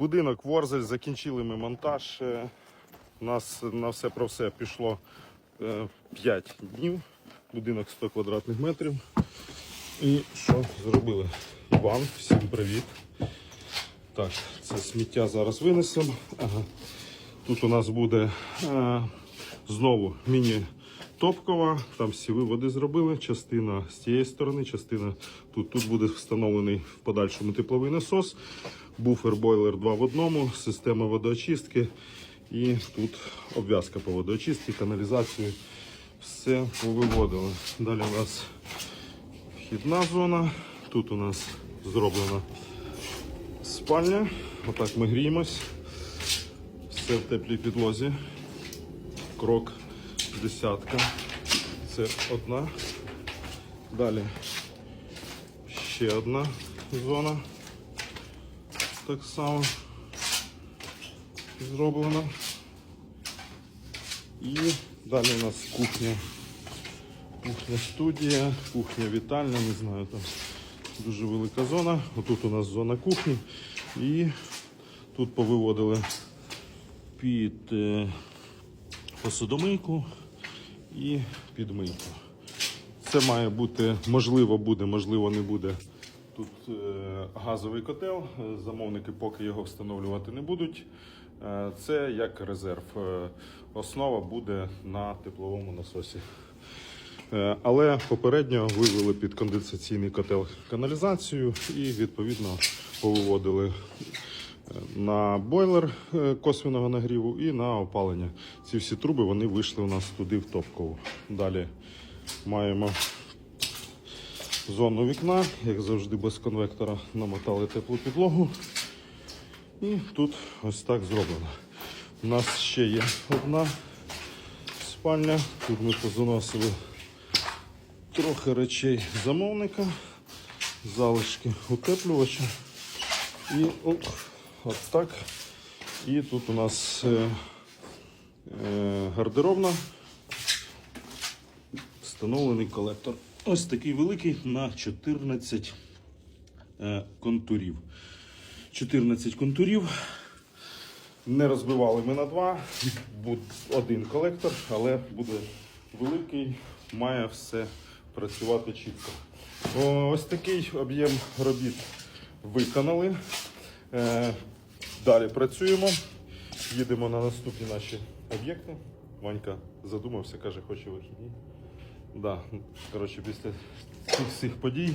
Будинок Ворзель, закінчили ми монтаж. Е, У нас на все про все пішло 5 днів. Будинок 100 квадратних метрів. І що зробили? Іван, всім привіт. Так, це сміття зараз винесемо. Ага. Тут у нас буде е, знову міні-топкова. Там всі виводи зробили. Частина з цієї сторони, частина тут. Тут буде встановлений в подальшому тепловий насос, буфер бойлер 2 в одному, система водоочистки. І тут обв'язка по водоочистці, каналізацію. Все повиводили. Далі у нас вхідна зона. Тут у нас зроблена спальня. Отак ми гріємось. Все в теплій підлозі. Крок десятка. Це одна. Далі ще одна зона. Так само зроблена. І далі у нас кухня. Кухня студія, кухня вітальня, не знаю, там дуже велика зона. Отут у нас зона кухні. І тут повиводили під е, посудомийку і підмийку. Це має бути, можливо, буде, можливо, не буде. Тут е, газовий котел. Е, Замовники поки його встановлювати не будуть. Е, це як резерв. Основа буде на тепловому насосі. Але попередньо вивели під конденсаційний котел каналізацію і відповідно повиводили на бойлер е, косвіного нагріву і на опалення. Ці всі труби вони вийшли у нас туди в топкову. Далі маємо зону вікна, як завжди, без конвектора намотали теплу підлогу. І тут ось так зроблено. У нас ще є одна спальня. Тут ми позаносили трохи речей замовника, залишки утеплювача. І от так. І тут у нас е, е, гардеробна. Встановлений колектор. Ось такий великий на 14 е, контурів. 14 контурів. Не розбивали ми на два. Буде один колектор, але буде великий, має все працювати чітко. Ось такий об'єм робіт виконали. Е, далі працюємо. Їдемо на наступні наші об'єкти. Ванька задумався, каже, хоче вихідні. Да, коротше, після цих всіх подій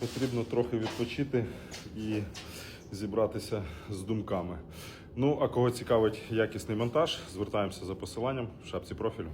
потрібно трохи відпочити і зібратися з думками. Ну, а кого цікавить якісний монтаж, звертаємося за посиланням в шапці профілю.